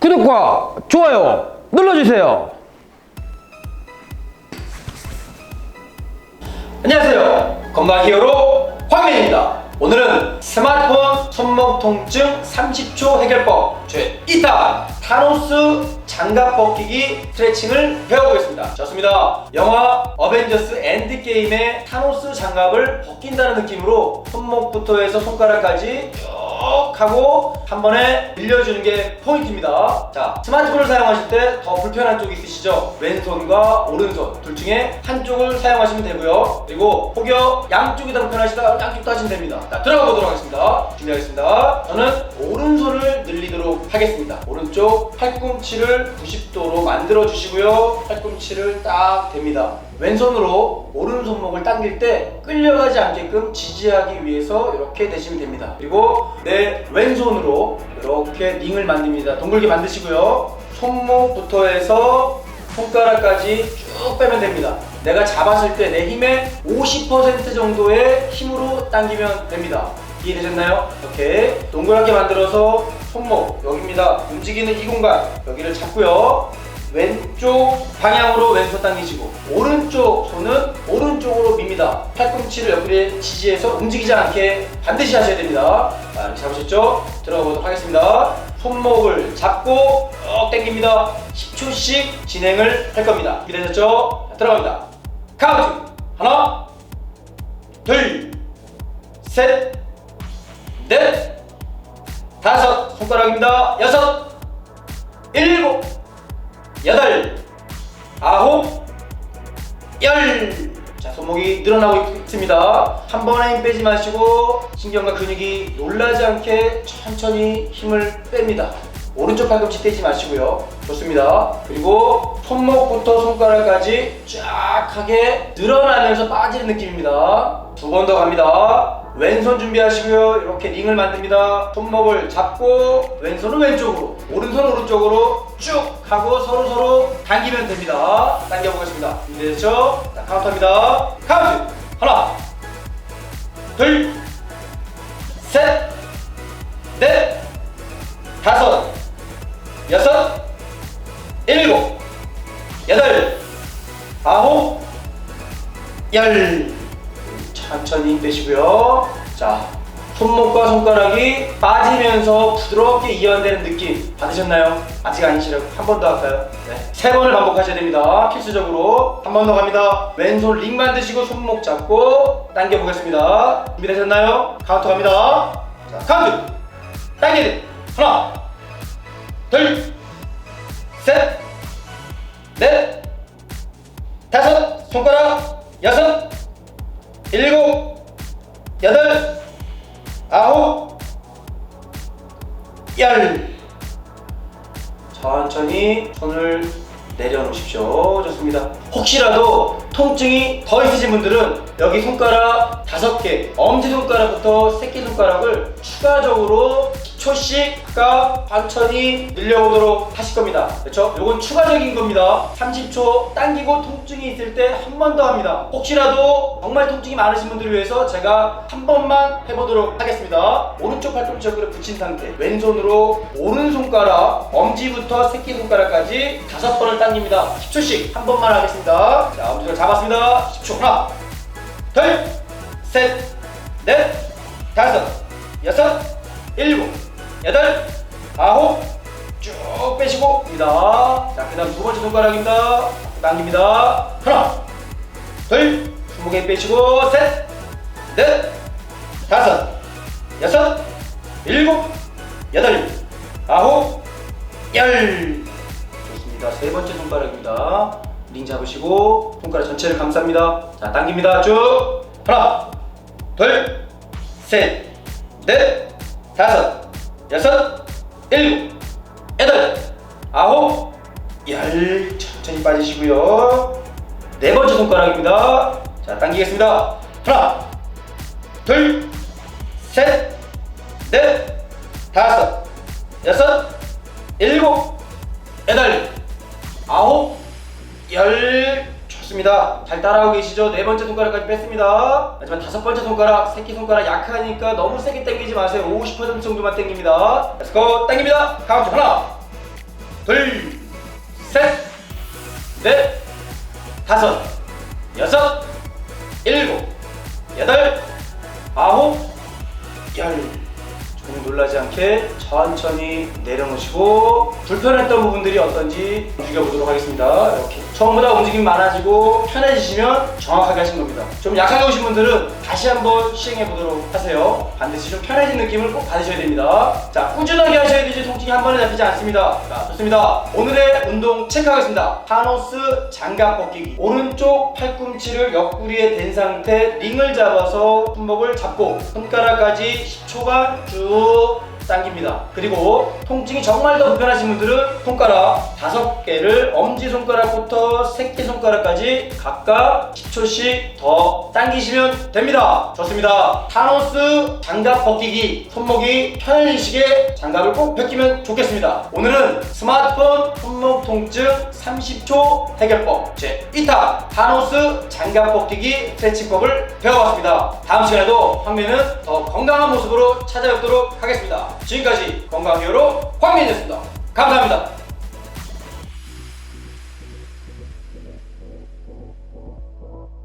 구독과 좋아요 눌러주세요. 안녕하세요. 건강 히어로 황민입니다. 오늘은 스마트폰 손목 통증 30초 해결법 제2탄 타노스 장갑 벗기기 스트레칭을 배워보겠습니다. 좋습니다. 영화 어벤져스 엔드게임의 타노스 장갑을 벗긴다는 느낌으로 손목부터 해서 손가락까지 쭉 하고 한 번에 밀려주는 게 포인트입니다. 자, 스마트폰을 사용하실 때 더 불편한 쪽이 있으시죠? 왼손과 오른손 둘 중에 한쪽을 사용하시면 되고요. 그리고 혹여 양쪽이 더 불편하시다 양쪽 다 하시면 됩니다. 자, 들어가 보도록 하겠습니다. 준비하겠습니다. 저는 오른손을 늘리도록 하겠습니다. 오른쪽 팔꿈치를 90도로 만들어 주시고요. 팔꿈치를 딱 댑니다. 왼손으로 오른 손목을 당길 때 끌려가지 않게끔 지지하기 위해서 이렇게 대시면 됩니다. 그리고 내 왼손으로 이렇게 링을 만듭니다. 동글게 만드시고요. 손목부터 해서 손가락까지 쭉 빼면 됩니다. 내가 잡았을 때 내 힘의 50% 정도의 힘으로 당기면 됩니다. 이해되셨나요? 이렇게 동그랗게 만들어서 손목 여기입니다. 움직이는 이 공간 여기를 잡고요. 왼쪽 방향으로 왼손 당기시고 오른쪽 손은 오른쪽으로 밉니다. 팔꿈치를 옆구리에 지지해서 움직이지 않게 반드시 하셔야 됩니다. 자, 이렇게 잡으셨죠? 들어가 보도록 하겠습니다. 손목을 잡고 쭉 당깁니다. 10초씩 진행을 할 겁니다. 자, 들어갑니다. 카운트 하나, 둘, 셋, 넷, 다섯 손가락입니다. 여섯, 늘어나고 있습니다. 한 번에 힘 빼지 마시고 신경과 근육이 놀라지 않게 천천히 힘을 뺍니다. 오른쪽 팔꿈치 떼지 마시고요. 좋습니다. 그리고 손목부터 손가락까지 쫙 하게 늘어나면서 빠지는 느낌입니다. 두 번 더 갑니다. 왼손 준비하시고요. 이렇게 링을 만듭니다. 손목을 잡고 왼손은 왼쪽으로, 오른손 오른쪽으로 쭉 하고 서로 서로 당기면 됩니다. 당겨 보겠습니다. 준비됐죠? 자, 카운트합니다. 카운트 하나, 둘, 셋, 넷, 다섯, 여섯, 일곱, 여덟, 아홉, 열. 천천히 힘 빼시고요. 자, 손목과 손가락이 빠지면서 부드럽게 이완되는 느낌 받으셨나요? 아직 아니시라고 한 번 더 할까요? 네. 세 번을 반복하셔야 됩니다. 필수적으로 한 번 더 갑니다. 왼손 링 만드시고 손목 잡고 당겨 보겠습니다. 준비되셨나요? 카운트 갑니다. 자, 카운트. 당기는 하나, 둘, 셋, 넷, 다섯, 손가락 여섯, 일곱, 여덟, 아홉, 열. 천천히 손을 내려놓으십시오. 좋습니다. 혹시라도 통증이 더 있으신 분들은 여기 손가락 다섯 개, 엄지 손가락부터 새끼 손가락을 추가적으로 10 초씩 천천히 늘려보도록 하실 겁니다. 그렇죠? 이건 추가적인 겁니다. 30초 당기고 통증이 있을 때 한 번 더 합니다. 혹시라도 정말 통증이 많으신 분들을 위해서 제가 한 번만 해보도록 하겠습니다. 오른쪽 팔꿈치 옆구리 붙인 상태, 왼손으로 오른 손가락, 엄지부터 새끼 손가락까지 다섯 번을 당깁니다. 10초씩 한 번만 하겠습니다. 자, 엄지를 잡았습니다. 10초 하나, 둘, 셋, 넷, 다섯, 여섯, 일곱, 여덟, 아홉, 쭉 빼시고 입니다. 자, 그 다음 두 번째 손가락입니다. 당깁니다. 하나, 둘, 손목에 빼시고 셋, 넷, 다섯, 여섯, 일곱, 여덟, 아홉, 열. 좋습니다. 세 번째 손가락입니다. 링 잡으시고 손가락 전체를 감쌉니다. 자, 당깁니다. 쭉. 하나, 둘, 셋, 넷, 다섯, 여섯, 일곱, 여덟, 아홉, 열. 천천히 빠지시고요. 네 번째 손가락입니다. 자, 당기겠습니다. 하나, 둘, 셋, 넷, 다섯, 여섯, 일곱, 여덟, 아홉, 열. 좋습니다. 잘 따라하고 계시죠? 네 번째 손가락까지 뺐습니다. 하지만 다섯 번째 손가락, 새끼 손가락 약하니까 너무 세게 당기지 마세요. 50% 정도만 당깁니다. 렛츠고, 당깁니다. 카운트 하나, 둘, 셋, 넷, 다섯, 여섯, 일곱, 여덟, 않게 천천히 내려놓으시고 불편했던 부분들이 어떤지 움직여보도록 하겠습니다. 이렇게 처음보다 움직임이 많아지고 편해지시면 정확하게 하신 겁니다. 좀 약하게 오신 분들은 다시 한번 시행해보도록 하세요. 반드시 좀 편해진 느낌을 꼭 받으셔야 됩니다. 자, 꾸준하게 하셔야 되지 통증이 한 번에 잡히지 않습니다. 자, 좋습니다. 오늘의 운동 체크하겠습니다. 타노스 장갑 벗기기. 오른쪽 팔꿈치를 옆구리에 댄 상태 링을 잡아서 손목을 잡고 손가락까지 10초간 쭉 당깁니다. 그리고 통증이 정말 더 불편하신 분들은 손가락 5개를 엄지손가락부터 새끼손가락까지 각각 10초씩 더 당기시면 됩니다. 좋습니다. 타노스 장갑 벗기기 손목이 편해지시게 장갑을 꼭 벗기면 좋겠습니다. 오늘은 스마트폰 손목 통증 30초 해결법 제 2탄 타노스 장갑 벗기기 스트레칭법을 배워봤습니다. 다음 시간에도 황민은 더 건강한 모습으로 찾아뵙도록 하겠습니다. 지금까지 건강 히어로 황민이었습니다. 감사합니다.